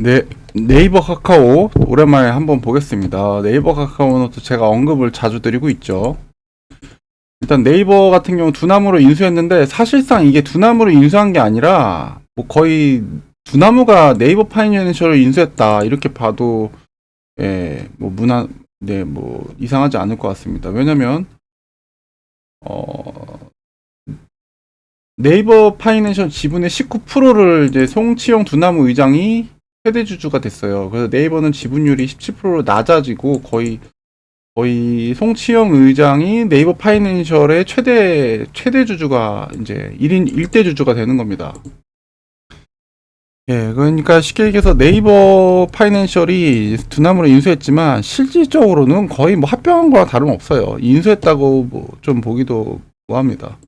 네, 네이버 카카오 오랜만에 한번 보겠습니다. 네이버 카카오는 또 제가 언급을 자주 드리고 있죠. 일단 네이버 같은 경우 두나무로 인수했는데 사실상 이게 두나무로 인수한 게 아니라 뭐 거의 두나무가 네이버 파이낸셜을 인수했다 이렇게 봐도 예, 뭐 무난 네, 뭐 이상하지 않을 것 같습니다. 왜냐면 어 네이버 파이낸셜 지분의 19%를 이제 송치영 두나무 의장이 최대 주주가 됐어요. 그래서 네이버는 지분율이 17% 낮아지고 거의 거의 송치영 의장이 네이버 파이낸셜의 최대 최대 주주가 이제 1인 1대 주주가 되는 겁니다. 예, 그러니까 쉽게 얘기해서 네이버 파이낸셜이 두나무로 인수했지만 실질적으로는 거의 뭐 합병한 거랑 다름없어요. 인수했다고 뭐 좀 보기도 뭐합니다.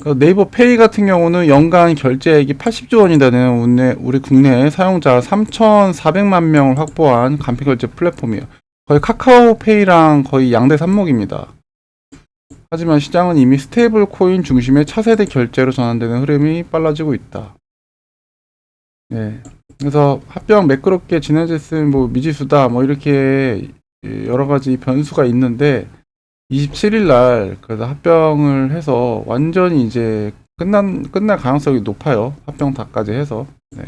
그 네이버 페이 같은 경우는 연간 결제액이 80조 원이 되는 우리, 국내 사용자 3,400만 명을 확보한 간편 결제 플랫폼이에요. 거의 카카오 페이랑 거의 양대 산목입니다. 하지만 시장은 이미 스테이블 코인 중심의 차세대 결제로 전환되는 흐름이 빨라지고 있다. 네. 그래서 합병 매끄럽게 진행됐으면 뭐 미지수다 뭐 이렇게 여러 가지 변수가 있는데 27일 날 그래서 합병을 해서 완전히 이제 끝난 끝날 가능성이 높아요. 합병 다까지 해서. 네.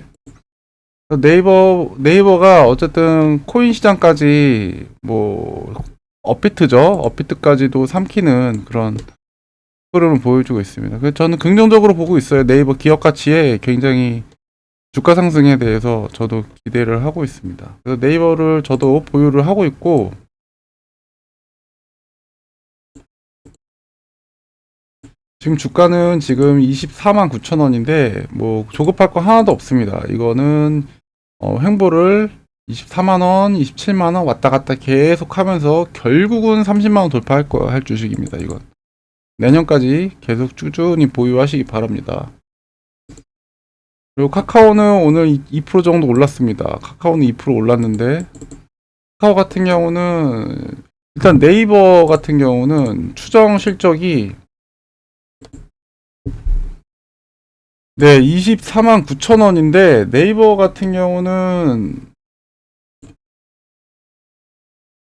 네이버 네이버가 어쨌든 코인 시장까지 뭐 업비트죠. 업비트까지도 삼키는 그런 흐름을 보여주고 있습니다. 그래서 저는 긍정적으로 보고 있어요. 네이버 기업 가치에 굉장히 주가 상승에 대해서 저도 기대를 하고 있습니다. 그래서 네이버를 저도 보유를 하고 있고 지금 주가는 지금 24만 9천 원인데 뭐 조급할 거 하나도 없습니다. 이거는 어, 횡보를 24만 원, 27만 원 왔다 갔다 계속 하면서 결국은 30만 원 돌파할 거 할 주식입니다. 이건 내년까지 계속 꾸준히 보유하시기 바랍니다. 그리고 카카오는 오늘 2% 정도 올랐습니다. 카카오는 2% 올랐는데 카카오 같은 경우는 일단 네이버 같은 경우는 추정 실적이 네, 24만 9천 원인데 네이버 같은 경우는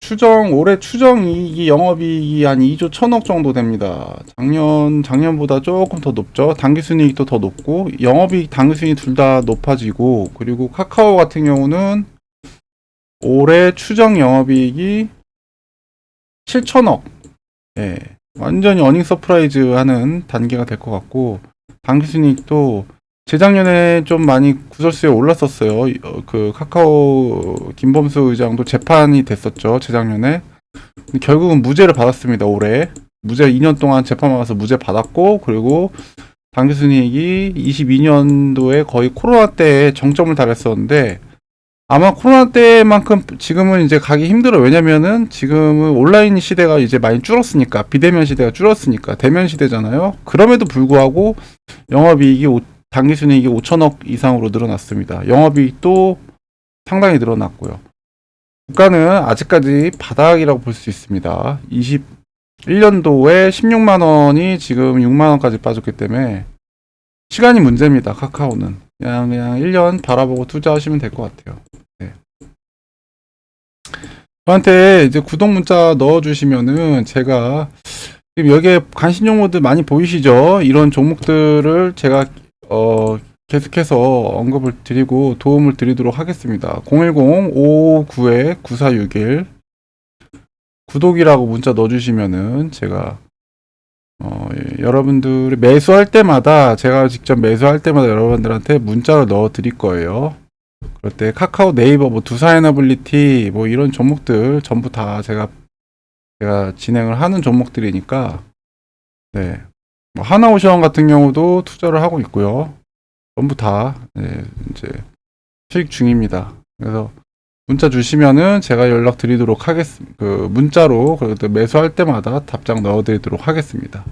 추정 올해 추정 이익이 영업이익이 한 2조 1천억 정도 됩니다. 작년 작년보다 조금 더 높죠. 당기순이익도 더 높고 영업이익, 당기순이익 둘 다 높아지고 그리고 카카오 같은 경우는 올해 추정 영업이익이 7천억. 예. 완전히 어닝 서프라이즈 하는 단계가 될 것 같고 당기순이익도 재작년에 좀 많이 구설수에 올랐었어요. 어, 그 카카오 김범수 의장도 재판이 됐었죠. 재작년에. 결국은 무죄를 받았습니다. 올해. 무죄 2년 동안 재판 받아서 무죄 받았고 그리고 당기순이익이 22년도에 거의 코로나 때에 정점을 달했었는데 아마 코로나 때만큼 지금은 이제 가기 힘들어. 왜냐면은 지금은 온라인 시대가 이제 많이 줄었으니까 비대면 시대가 줄었으니까 대면 시대잖아요. 그럼에도 불구하고 영업이익이 당기순이익이 5천억 이상으로 늘어났습니다. 영업이익도 상당히 늘어났고요. 주가는 아직까지 바닥이라고 볼 수 있습니다. 21년도에 16만 원이 지금 6만 원까지 빠졌기 때문에 시간이 문제입니다. 카카오는 그냥 그냥 1년 바라보고 투자하시면 될 것 같아요. 네. 저한테 이제 구독 문자 넣어주시면은 제가 지금 여기에 관심 종목들 많이 보이시죠? 이런 종목들을 제가 어, 계속해서 언급을 드리고 도움을 드리도록 하겠습니다. 010-559-9461 구독이라고 문자 넣어주시면은 제가 어, 예, 여러분들이 매수할 때마다 제가 직접 매수할 때마다 여러분들한테 문자를 넣어 드릴 거예요. 그럴 때 카카오 네이버 뭐 두사에너블리티 뭐 이런 종목들 전부 다 제가 제가 진행을 하는 종목들이니까 네. 뭐 하나오션 같은 경우도 투자를 하고 있고요. 전부 다 네, 이제 수익 중입니다. 그래서 문자 주시면은 제가 연락 드리도록 하겠습니다. 그 문자로 그래도 매수할 때마다 답장 넣어 드리도록 하겠습니다.